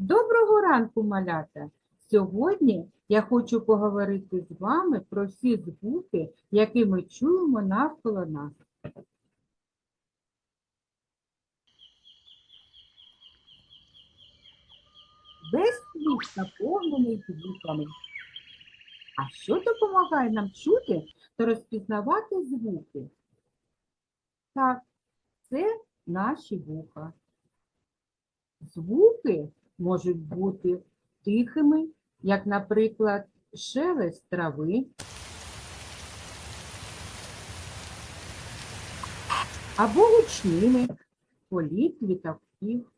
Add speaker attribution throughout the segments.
Speaker 1: Доброго ранку, малята! Сьогодні я хочу поговорити з вами про всі звуки, які ми чуємо навколо нас. Весь світ наповнений звуками. А що допомагає нам чути та розпізнавати звуки? Так, це наші вуха. Звуки можуть бути тихими, як, наприклад, шелест трави, або гучними політ літаків.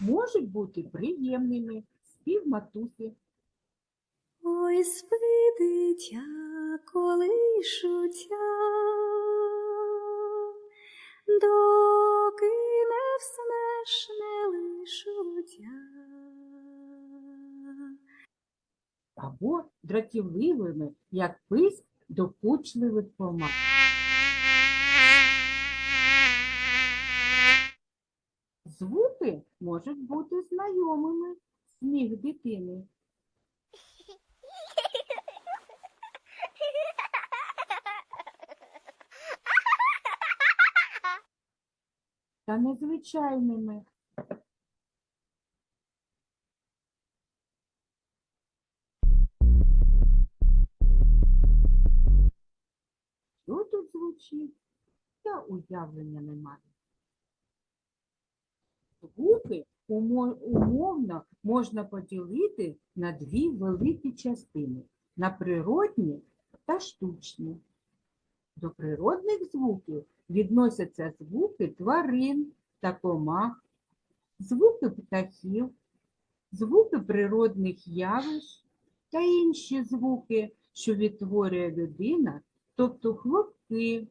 Speaker 1: Можуть бути приємними спів матуси,
Speaker 2: Ой, спи, дитя, колишуться, доки не вснеш, не лишуться.
Speaker 1: або дратівливими, як писк докучливих помах. Звуки можуть бути знайомими, сміх дитини, та незвичайними. Що тут звучить? Я уявлення не маю. Звуки умовно можна поділити на дві великі частини на природні та штучні. До природних звуків відносяться звуки тварин та комах, звуки птахів, звуки природних явищ та інші звуки, що відтворює людина, тобто хлопки,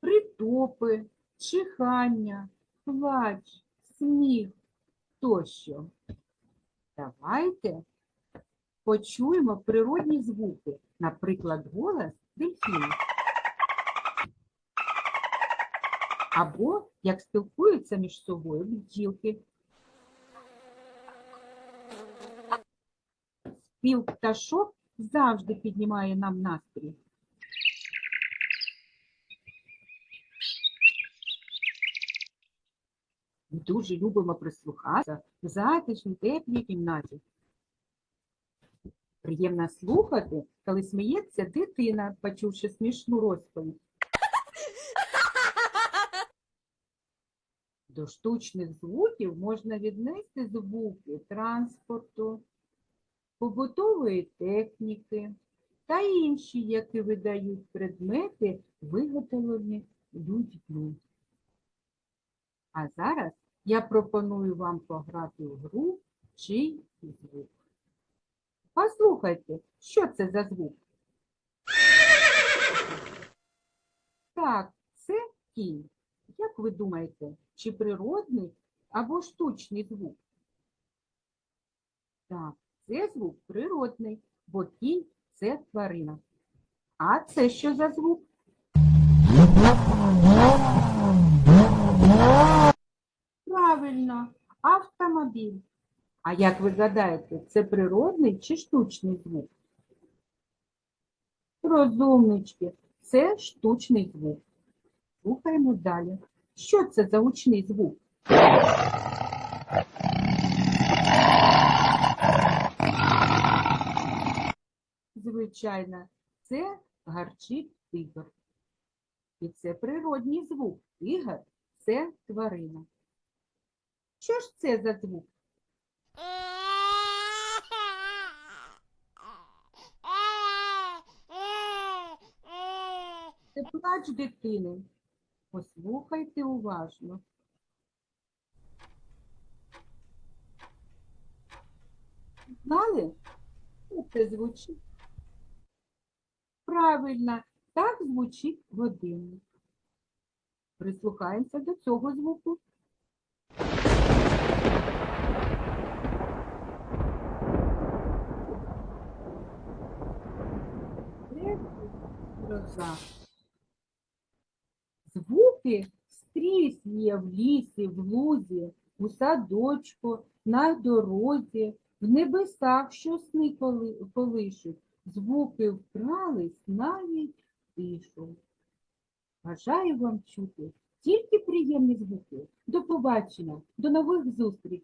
Speaker 1: притопи, чихання, плач, сміх тощо. Давайте почуємо природні звуки, наприклад, голос дельфіна. Або як спілкуються між собою бджілки. Спів пташок завжди піднімає нам настрій. Ми дуже любимо прислухатися в затишній теплій кімнаті. Приємно слухати, коли сміється дитина, почувши смішну розповідь. До штучних звуків можна віднести звуки транспорту, побутової техніки та інші, які видають предмети, виготовлені людьми. А зараз я пропоную вам пограти в гру «Чий звук». Послухайте, що це за звук? Так, це кінь. Як ви думаєте, чи природний або штучний звук? Так, це звук природний, бо кінь це тварина. А це що за звук? Правильно, автомобіль. А як ви гадаєте, це природний чи штучний звук? Розумнички, це штучний звук. Слухаємо далі. Що це за гучний звук? Звичайно, це гарчить тигр. І це природній звук. Тигр це тварина. Що ж це за звук? Це плач дитини. Послухайте уважно. Знали? Це звучить? Правильно, так звучить годинник. Прислухаємося до цього звуку. Це гроза. Звуки скрізь є в лісі, в лузі, у садочку, на дорозі, в небесах, що сни коли- колишуть, звуки вкрались навіть тишу. Бажаю вам чути тільки приємні звуки. До побачення, до нових зустрічей.